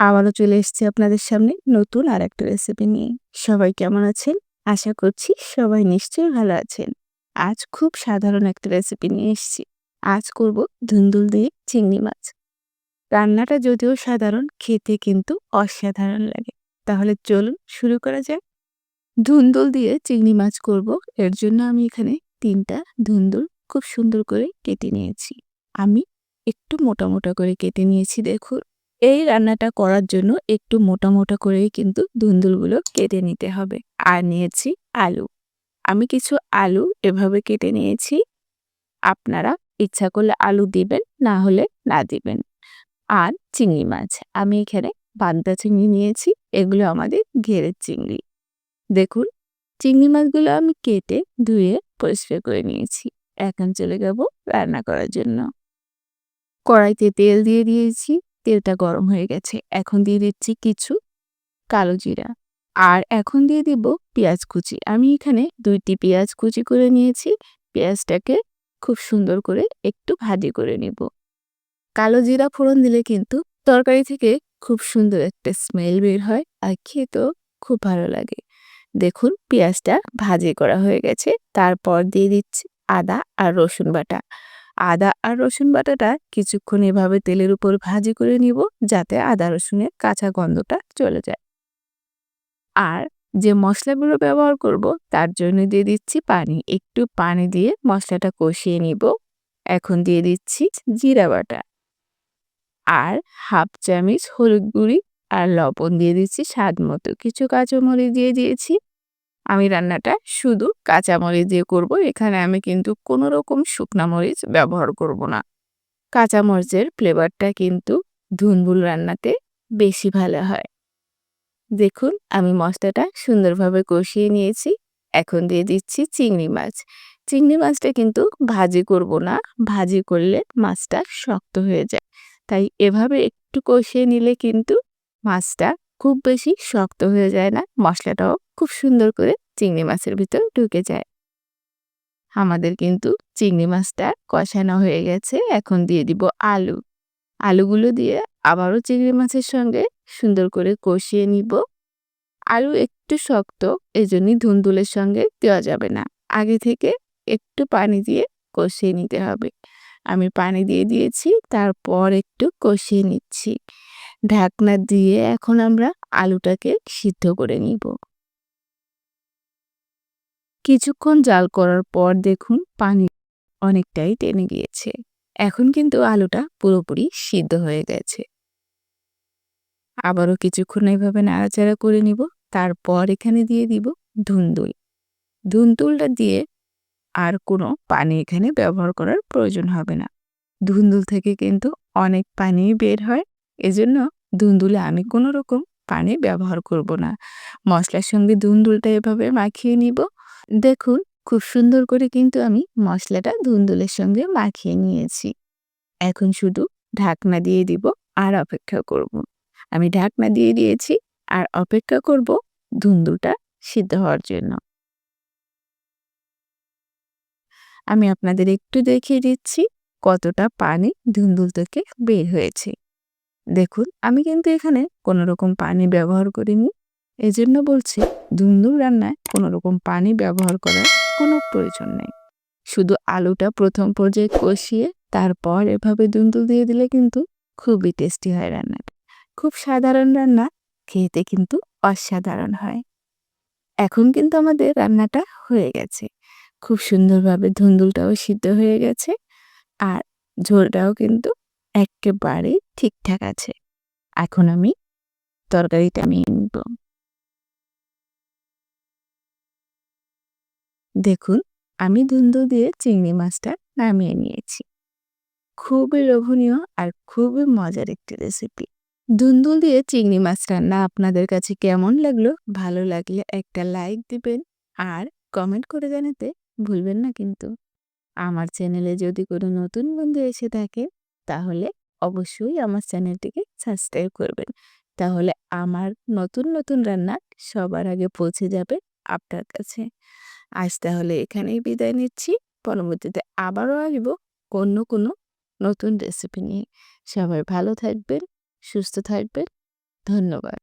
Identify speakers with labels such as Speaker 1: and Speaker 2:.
Speaker 1: আবারও চলে এসেছি আপনাদের সামনে নতুন আর একটা রেসিপি নিয়ে। সবাই কেমন আছেন? আশা করছি সবাই নিশ্চয়ই ভালো আছেন। আজ খুব সাধারণ একটা রেসিপি নিয়ে এসেছি। আজ করব ধুন্দুল দিয়ে চিংড়ি মাছ। রান্নাটা যদিও সাধারণ, খেতে কিন্তু অসাধারণ লাগে। তাহলে চলুন শুরু করা যাক। ধুন্দুল দিয়ে চিংড়ি মাছ করব। এর জন্য আমি এখানে তিনটা ধুন্দুল খুব সুন্দর করে কেটে নিয়েছি। আমি একটু মোটা মোটা করে কেটে নিয়েছি, দেখুন। এই রান্নাটা করার জন্য একটু মোটা মোটা করেই কিন্তু ধুন্দুলগুলো কেটে নিতে হবে। আর নিয়েছি আলু। আমি কিছু আলু এভাবে কেটে নিয়েছি। আপনারা ইচ্ছা করলে আলু দিবেন, না হলে না দিবেন। আর চিংড়ি মাছ। আমি এখানে বান্দা চিংড়ি নিয়েছি। এগুলো আমাদের ঘেরের চিংড়ি। দেখুন, চিংড়ি মাছগুলো আমি কেটে ধুয়ে পরিষ্কার করে নিয়েছি। এখন চলে যাব রান্না করার জন্য। কড়াইতে তেল দিয়ে দিয়েছি। তেলটা গরম হয়ে গেছে। এখন দিয়ে দিচ্ছি কিছু কালো জিরা। আর এখন দিয়ে দিব পেঁয়াজ কুচি। আমি এখানে দুইটি পেঁয়াজ কুচি করে নিয়েছি। পেঁয়াজটাকে খুব সুন্দর করে একটু ভাজি করে নিব। কালো জিরা ফোড়ন দিলে কিন্তু তরকারি থেকে খুব সুন্দর একটা স্মেল বের হয় আর খেতেও খুব ভালো লাগে। দেখুন, পেঁয়াজটা ভাজি করা হয়ে গেছে। তারপর দিয়ে দিচ্ছি আদা আর রসুন বাটা। আদা আর রসুন বাটাটা কিছুক্ষণ এভাবে তেলের উপর ভাজি করে নিব যাতে আদা রসুনের কাঁচা গন্ধটা চলে যায়। আর যে মশলাগুলো ব্যবহার করব তার জন্য দিয়ে দিচ্ছি পানি। একটু পানি দিয়ে মশলাটা কষিয়ে নিব। এখন দিয়ে দিচ্ছি জিরা বাটা। আর হাফ চামিচ হলুদ গুঁড়ি আর লবণ দিয়ে দিচ্ছি স্বাদ মতো। কিছু কাঁচামরিচ দিয়ে দিয়েছি। আমি রান্নাটা শুধু কাঁচামরিচ দিয়ে করব। এখানে আমি কিন্তু কোনো রকম শুকনা মরিচ ব্যবহার করব না। কাঁচামরিচের ফ্লেভারটা কিন্তু ধুনবুল রান্নাতে বেশি ভালো হয়। দেখুন, আমি মশলাটা সুন্দরভাবে কষিয়ে নিয়েছি। এখন দিয়ে দিচ্ছি চিংড়ি মাছ। চিংড়ি মাছটা কিন্তু ভাজি করব না, ভাজি করলে মাছটা শক্ত হয়ে যায়। তাই এভাবে একটু কষিয়ে নিলে কিন্তু মাছটা খুব বেশি শক্ত হয়ে যায় না, মশলাটাও খুব সুন্দর করে চিংড়ি মাছের ভিতর ঢুকে যায়। আমাদের কিন্তু চিংড়ি মাছটা কষানো হয়ে গেছে, এখন দিয়ে দিব আলু। আলুগুলো দিয়ে আবারও চিংড়ি মাছের সঙ্গে সুন্দর করে কষিয়ে নিব। আলু একটু শক্ত এই জন্যই ধুন্দুলের সঙ্গে দেওয়া যাবে না। আগে থেকে একটু পানি দিয়ে কষিয়ে নিতে হবে। আমি পানি দিয়ে দিয়েছি, তারপর একটু কষিয়ে নিচ্ছি। ঢাকনা দিয়ে এখন আমরা আলুটাকে সিদ্ধ করে নিব। কিছুক্ষণ জাল করার পর দেখুন পানি অনেকটাই টেনে গিয়েছে। এখন কিন্তু আলুটা পুরোপুরি সিদ্ধ হয়ে গেছে। আবারও কিছুক্ষণ এইভাবে নাড়াচাড়া করে নিব, তারপর এখানে দিয়ে দিব ধুন্দুল ধুন্দুলটা দিয়ে আর কোনো পানি এখানে ব্যবহার করার প্রয়োজন হবে না। ধুন্দুল থেকে কিন্তু অনেক পানি বের হয় এজন্য ধুন্দুলে আমি কোনো রকম পানি ব্যবহার করব না। মশলার সঙ্গে ধুন্দুলটা এভাবে মাখিয়ে নিব। দেখুন, খুব সুন্দর করে কিন্তু আমি মশলাটা ধুন্দুলের সঙ্গে মাখিয়ে নিয়েছি। এখন শুধু ঢাকনা দিয়ে দিব আর অপেক্ষা করব। আমি ঢাকনা দিয়ে দিয়েছি আর অপেক্ষা করব ধুন্দুলটা সিদ্ধ হওয়ার জন্য। আমি আপনাদের একটু দেখিয়ে দিচ্ছি কতটা পানি ধুন্দুল থেকে বের হয়েছে। দেখুন, আমি কিন্তু এখানে কোনো রকম পানি ব্যবহার করিনি। এজন্য বলছি ধুন্দুল রান্নায় কোনো রকম পানি ব্যবহার করার কোনো প্রয়োজন নেই। শুধু আলুটা প্রথম পর্যায়ে কষিয়ে তারপর এভাবে দুন্দুল দিয়ে দিলে কিন্তু খুবই টেস্টি হয় রান্নাটা। খুব সাধারণ রান্না, খেতে কিন্তু অসাধারণ হয়। এখন কিন্তু আমাদের রান্নাটা হয়ে গেছে। খুব সুন্দরভাবে ধুন্দুলটাও সিদ্ধ হয়ে গেছে, আর ঝোলটাও কিন্তু একেবারে ঠিকঠাক আছে। এখন আমি তরকারিটা নিয়ে নিব। দেখুন, আমি ধুন্দুল দিয়ে চিংড়ি মাছটা নামিয়ে নিয়েছি। খুবই লোভনীয় আর খুবই মজার একটি রেসিপি ধুন্দুল দিয়ে চিংড়ি মাছ রান্না আপনাদের কাছে কেমন লাগল ভালো লাগলে একটা লাইক দিবেন আর কমেন্ট করে জানাতে ভুলবেন না কিন্তু। আমার চ্যানেলে যদি কোনো নতুন বন্ধু এসে থাকে তাহলে অবশ্যই আমার চ্যানেলটিকে সাবস্ক্রাইব করবেন। তাহলে আমার নতুন নতুন রান্না সবার আগে পৌঁছে যাবে আপনার কাছে। আজ তাহলে এখানেই বিদায় নিচ্ছি। পরবর্তীতে আবারও আসব অন্য কোনো নতুন রেসিপি নিয়ে। সবাই ভালো থাকবেন, সুস্থ থাকবেন। ধন্যবাদ।